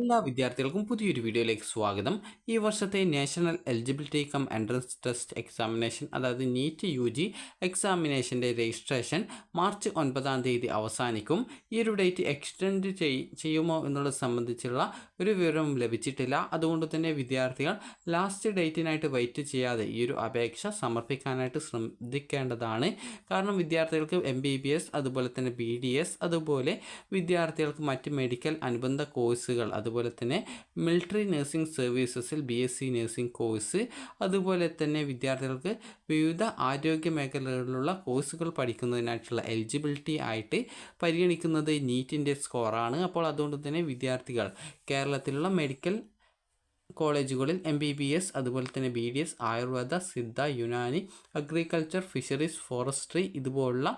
എല്ലാ വിദ്യാർത്ഥികൾക്കും പുതിയൊരു വീഡിയോയിലേക്ക് സ്വാഗതം. ഈ വർഷത്തെ national eligibility cum entrance test examination അതായത് നീറ്റ് യു ജി എക്സാമിനേഷന്റെ രജിസ്ട്രേഷൻ മാർച്ച് ഒൻപതാം തീയതി അവസാനിക്കും. ഈ ഒരു ഡേറ്റ് എക്സ്റ്റെൻഡ് ചെയ്യുമോ എന്നുള്ളത് സംബന്ധിച്ചുള്ള ഒരു വിവരവും ലഭിച്ചിട്ടില്ല. അതുകൊണ്ട് തന്നെ വിദ്യാർത്ഥികൾ ലാസ്റ്റ് ഡേറ്റിനായിട്ട് വെയിറ്റ് ചെയ്യാതെ ഈ ഒരു അപേക്ഷ സമർപ്പിക്കാനായിട്ട് ശ്രദ്ധിക്കേണ്ടതാണ്. കാരണം വിദ്യാർത്ഥികൾക്ക് എം ബി ബി എസ് അതുപോലെ തന്നെ ബി ഡി എസ് അതുപോലെ വിദ്യാർത്ഥികൾക്ക് മറ്റ് മെഡിക്കൽ അനുബന്ധ കോഴ്സുകൾ അതുപോലെ തന്നെ military nursing സർവീസസിൽ B S C nursing course അതുപോലെ തന്നെ വിദ്യാർത്ഥികൾക്ക് വിവിധ ആരോഗ്യ മേഖലകളിലുള്ള കോഴ്സുകൾ പഠിക്കുന്നതിനായിട്ടുള്ള എലിജിബിലിറ്റി ആയിട്ട് പരിഗണിക്കുന്നത് നീറ്റിന്റെ സ്കോറാണ് അപ്പോൾ അതുകൊണ്ട് തന്നെ വിദ്യാർത്ഥികൾ കേരളത്തിലുള്ള മെഡിക്കൽ കോളേജുകളിൽ എം ബി ബി എസ് അതുപോലെ തന്നെ B D S Ayurveda Siddha Unani agriculture fisheries forestry ഇതുപോലുള്ള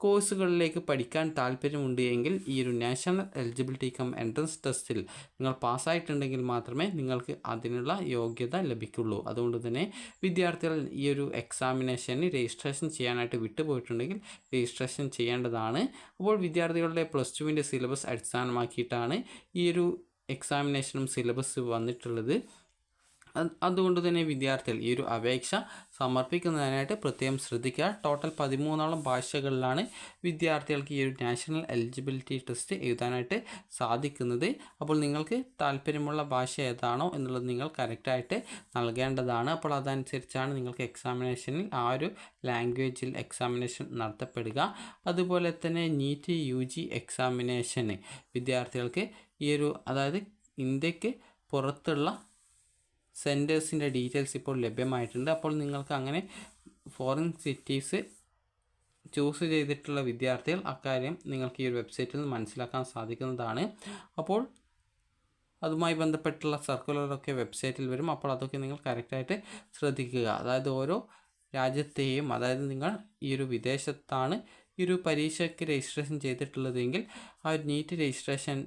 കോഴ്സുകളിലേക്ക് പഠിക്കാൻ താല്പര്യമുണ്ട് എങ്കിൽ ഈ ഒരു നാഷണൽ എലിജിബിലിറ്റി കം എൻട്രൻസ് ടെസ്റ്റിൽ നിങ്ങൾ പാസ്സായിട്ടുണ്ടെങ്കിൽ മാത്രമേ നിങ്ങൾക്ക് അതിനുള്ള യോഗ്യത ലഭിക്കുള്ളൂ. അതുകൊണ്ട് തന്നെ വിദ്യാർത്ഥികൾ ഈ ഒരു എക്സാമിനേഷന് രജിസ്ട്രേഷൻ ചെയ്യാനായിട്ട് വിട്ടുപോയിട്ടുണ്ടെങ്കിൽ രജിസ്ട്രേഷൻ ചെയ്യേണ്ടതാണ്. അപ്പോൾ വിദ്യാർത്ഥികളുടെ പ്ലസ് ടുവിന്റെ സിലബസ് അടിസ്ഥാനമാക്കിയിട്ടാണ് ഈ ഒരു എക്സാമിനേഷനും സിലബസ് വന്നിട്ടുള്ളത്. അതുകൊണ്ട് തന്നെ വിദ്യാർത്ഥികൾ ഈ ഒരു അപേക്ഷ സമർപ്പിക്കുന്നതിനായിട്ട് പ്രത്യേകം ശ്രദ്ധിക്കുക. ടോട്ടൽ പതിമൂന്നോളം ഭാഷകളിലാണ് വിദ്യാർത്ഥികൾക്ക് ഈ ഒരു നാഷണൽ എലിജിബിലിറ്റി ടെസ്റ്റ് എഴുതാനായിട്ട് സാധിക്കുന്നത്. അപ്പോൾ നിങ്ങൾക്ക് താല്പര്യമുള്ള ഭാഷ ഏതാണോ എന്നുള്ളത് നിങ്ങൾ കറക്റ്റായിട്ട് നൽകേണ്ടതാണ്. അപ്പോൾ അതനുസരിച്ചാണ് നിങ്ങൾക്ക് എക്സാമിനേഷനിൽ ആ ഒരു ലാംഗ്വേജിൽ എക്സാമിനേഷൻ നടത്തപ്പെടുക. അതുപോലെ തന്നെ നീറ്റ് യു ജി എക്സാമിനേഷന് വിദ്യാർത്ഥികൾക്ക് ഈ ഒരു അതായത് ഇന്ത്യയ്ക്ക് പുറത്തുള്ള സെന്റേഴ്സിന്റെ ഡീറ്റെയിൽസ് ഇപ്പോൾ ലഭ്യമായിട്ടുണ്ട്. അപ്പോൾ നിങ്ങൾക്ക് അങ്ങനെ ഫോറിൻ സിറ്റീസ് ചൂസ് ചെയ്തിട്ടുള്ള വിദ്യാർത്ഥികൾ അക്കാര്യം നിങ്ങൾക്ക് ഈ ഒരു വെബ്സൈറ്റിൽ നിന്ന് മനസ്സിലാക്കാൻ സാധിക്കുന്നതാണ്. അപ്പോൾ അതുമായി ബന്ധപ്പെട്ടുള്ള സർക്കുലറൊക്കെ വെബ്സൈറ്റിൽ വരും. അപ്പോൾ അതൊക്കെ നിങ്ങൾ കറക്റ്റായിട്ട് ശ്രദ്ധിക്കുക. അതായത് ഓരോ രാജ്യത്തെയും അതായത് നിങ്ങൾ ഈ ഒരു വിദേശത്താണ് ഈ ഒരു പരീക്ഷയ്ക്ക് രജിസ്ട്രേഷൻ ചെയ്തിട്ടുള്ളതെങ്കിൽ ആ ഒരു നീറ്റ് രജിസ്ട്രേഷൻ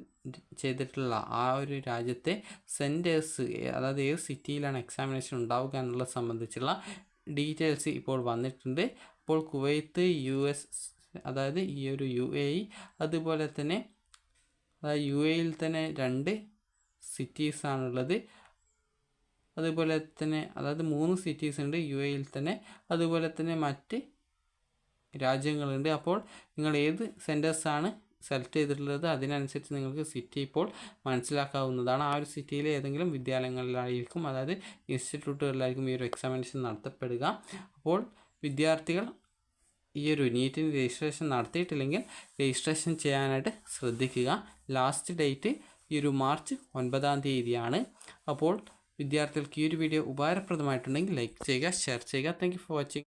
ചെയ്തിട്ടുള്ള ആ ഒരു രാജ്യത്തെ സെന്റേഴ്സ് അതായത് ഏത് സിറ്റിയിലാണ് എക്സാമിനേഷൻ ഉണ്ടാവുക എന്നുള്ളത് സംബന്ധിച്ചുള്ള ഡീറ്റെയിൽസ് ഇപ്പോൾ വന്നിട്ടുണ്ട്. അപ്പോൾ കുവൈത്ത് യു എസ് അതായത് ഈ ഒരു യു എ ഇ അതുപോലെ തന്നെ അതായത് യു എയിൽ തന്നെ രണ്ട് സിറ്റീസാണുള്ളത് അതുപോലെ തന്നെ അതായത് മൂന്ന് സിറ്റീസ് ഉണ്ട് യു എയിൽ തന്നെ. അതുപോലെ തന്നെ മറ്റ് രാജ്യങ്ങളുണ്ട്. അപ്പോൾ നിങ്ങൾ ഏത് സെന്റേഴ്സാണ് സെലക്ട് ചെയ്തിട്ടുള്ളത് അതിനനുസരിച്ച് നിങ്ങൾക്ക് സിറ്റി ഇപ്പോൾ മനസ്സിലാക്കാവുന്നതാണ്. ആ ഒരു സിറ്റിയിലെ ഏതെങ്കിലും വിദ്യാലയങ്ങളിലായിരിക്കും അതായത് ഇൻസ്റ്റിറ്റ്യൂട്ടുകളിലായിരിക്കും ഈ ഒരു എക്സാമിനേഷൻ നടത്തപ്പെടുക. അപ്പോൾ വിദ്യാർത്ഥികൾ ഈ ഒരു നീറ്റിന് രജിസ്ട്രേഷൻ നടത്തിയിട്ടില്ലെങ്കിൽ രജിസ്ട്രേഷൻ ചെയ്യാനായിട്ട് ശ്രദ്ധിക്കുക. ലാസ്റ്റ് ഡേറ്റ് ഈ ഒരു മാർച്ച് ഒൻപതാം തീയതിയാണ്. അപ്പോൾ വിദ്യാർത്ഥികൾക്ക് ഈ ഒരു വീഡിയോ ഉപകാരപ്രദമായിട്ടുണ്ടെങ്കിൽ ലൈക്ക് ചെയ്യുക ഷെയർ ചെയ്യുക. Thank for watching